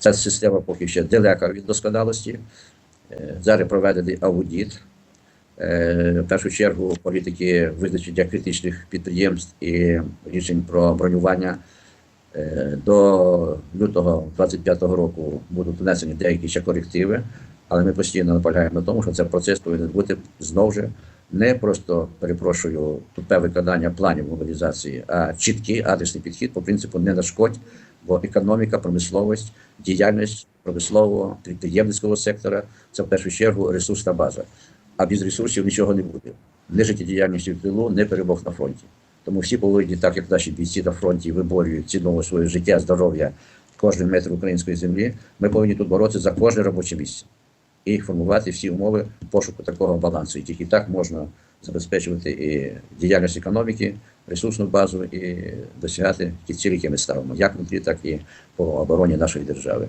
Ця система поки ще далека від досконалості. Е, Зараз проведений аудит. Е, В першу чергу політики визначення критичних підприємств і рішень про бронювання. Е, До лютого 25-го року будуть внесені деякі ще корективи, але ми постійно наполягаємо на тому, що цей процес повинен бути знову ж не просто перепрошую тупе виконання планів мобілізації, а чіткий адресний підхід по принципу не нашкодь, бо економіка, промисловість, діяльність промислового підприємницького сектора це в першу чергу ресурсна база. А без ресурсів нічого не буде. Не життєдіяльності в тилу, не перемог на фронті. Тому всі повинні, так як наші бійці на фронті виборюють ціною своє життя, здоров'я, кожен метр української землі. Ми повинні тут боротися за кожне робоче місце і формувати всі умови пошуку такого балансу. І тільки так можна забезпечувати і діяльність економіки, ресурсну базу і досягати ті цілі, які ми ставимо, як внутрі, так і по обороні нашої держави.